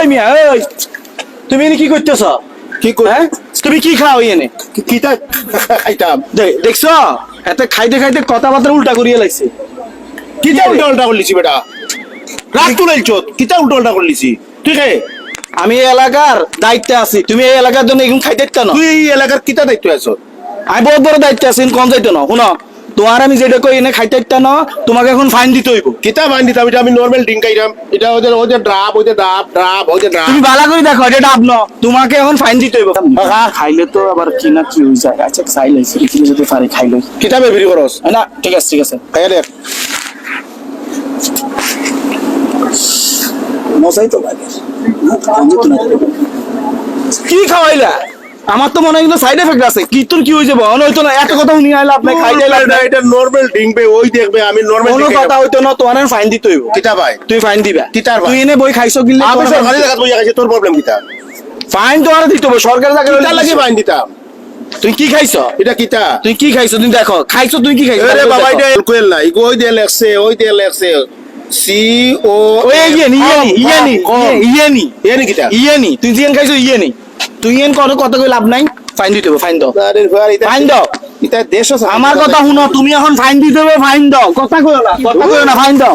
ওই মিয়া ওই তুমি এনে কি করতেছ? কি হ্যাঁ? তুমি কি খাও এনে? কিতা খাইতাম। দেখছ? এতে খাইতে খাইতে কথাবার্তা উল্টা করিয়ে লাগছে কিতা উল্টা উল্টা করলিছি বেটা? রাত তুলাইছ কিতা উল্টা উল্টা করলিছি? তুই কে? আমি এই এলাকার দায়িত্বে আছি। তুমি এই এলাকার জন্য এখন খাইতে না। তুই এই এলাকার কিতা দায়িত্ব আছো? আমি বহুত বড় দায়িত্বে আছি কম যাইতো না। শুনো। তোমার আমি যেটা কই এনে খাইতে ইচ্ছা না তোমাকে এখন ফাইন দিতে হইব। কিতা ফাইন দিতাম? এটা আমি নর্মাল ড্রিঙ্ক খাইতাম। এটা ওদের ওদের ড্রাপ ওদের ড্রাপ ড্রাপ ওদের ড্রাপ তুমি বালা করে দেখো এটা ডাব না তোমাকে এখন ফাইন দিতে হইব। খাইলে তো আবার কি না কি হয়ে যায়। আচ্ছা খাইলে কিনে যেতে পারি খাইলে কিতা বেবরি করস না ঠিক আছে ঠিক আছে। খাইয়া দেখ। মজাই তো লাগে। কি খাওয়াইলা? আমার তো মনে হয় সাইড এফেক্ট আছে। কি তোর কি হয়ে যাব অন হইতো না এত কথা শুনি আইলা আপনি খাইতে এটা লাগবে। এটা নর্মাল ড্রিঙ্ক বে ওই দেখবে আমি নর্মাল কোনো কথা হইতো না তোমার ফাইন দিতে হইব। কিতা ভাই? তুই ফাইন দিবা। কিতার ভাই? তুই এনে বই খাইছো গিলে আমি সরকারি জায়গা বইয়া খাইছি তোর প্রবলেম কিতা? ফাইন তোমার দিতে হবে সরকার জায়গা কিতা লাগি বাইন দিতাম তুই কি খাইছো? এটা কিতা? তুই কি খাইছো? তুই দেখো খাইছো তুই কি খাইছো? আরে। বাবা এটা কোয়েল না ইগো ওই দিয়ে লেখছে ওই দিয়ে লেখছে সি ও ওই ইয়ে নি ইয়ে নি ইয়ে নি ইয়ে নি এ নি কিতা? ইয়ে নি তুই জিয়ান খাইছো ইয়ে নি তুই এন কত কত কই লাভ নাই? ফাইন দিতে হবে ফাইন দাও। আরে ভাই ফাইন দাও। এটা দেশ আছে আমার কথা শুনো তুমি এখন ফাইন দিতে হবে ফাইন দাও। কথা কইও না কথা কইও না ফাইন দাও।